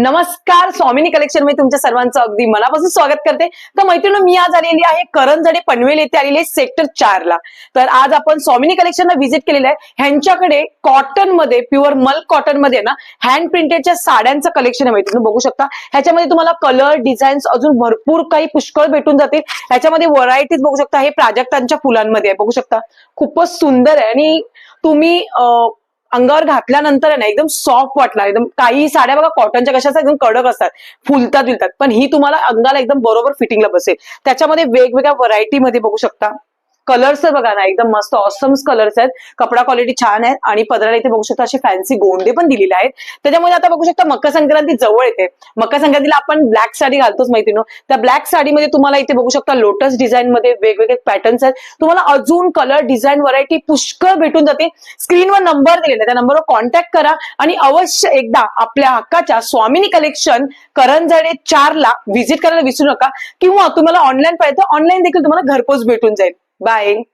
नमस्कार स्वामिनी कलेक्शनमध्ये तुमच्या सर्वांचं अगदी मनापासून स्वागत करते. तर मैत्रिणी मी आज आलेली आहे करंजडे पनवेल येथे आलेली आहे सेक्टर चार ला. तर आज आपण स्वामिनी कलेक्शनला व्हिजिट केलेलं आहे. ह्यांच्याकडे कॉटनमध्ये प्युअर मल्क कॉटनमध्ये ना हँड प्रिंटेडच्या साड्यांचं कलेक्शन आहे मैत्रिणी बघू शकता. ह्याच्यामध्ये तुम्हाला कलर डिझाईन्स अजून भरपूर काही पुष्कळ भेटून जातील. ह्याच्यामध्ये व्हरायटीज बघू शकता. हे प्राजक्तांच्या फुलांमध्ये आहे बघू शकता. खूपच सुंदर आहे. आणि तुम्ही अंगावर घातल्यानंतर ना एकदम सॉफ्ट वाटला एकदम काही साड्या बघा कॉटनच्या कशा असतात एकदम कडक असतात फुलतात विलतात पण ही तुम्हाला अंगाला एकदम बरोबर फिटिंगला बसेल. त्याच्यामध्ये वेगवेगळ्या व्हरायटीमध्ये बघू शकता. कलर्स बघा ना एकदम मस्त ऑसम्स कलर्स आहेत. कपडा क्वालिटी छान आहे आणि पदराला इथे बघू शकता असे फॅन्सी गोंडे पण दिलेले आहेत. त्याच्यामुळे आता बघू शकता मकर संक्रांती जवळ येते. मकर संक्रांतीला आपण ब्लॅक साडी घालतोच माहिती ना त्या ब्लॅक साडीमध्ये तुम्हाला इथे बघू शकता लोटस डिझाईन मध्ये वेगवेगळे पॅटर्न्स आहेत. तुम्हाला अजून कलर डिझाईन व्हरायटी पुष्कळ भेटून जाते. स्क्रीनवर नंबर दिलेला त्या नंबरवर कॉन्टॅक्ट करा आणि अवश्य एकदा आपल्या हक्काच्या स्वामिनी कलेक्शन करंजडे चारला व्हिजिट करायला विसरू नका. किंवा तुम्हाला ऑनलाईन पाहिजे ऑनलाईन देखील तुम्हाला घरपोच भेटून जाईल. Bye.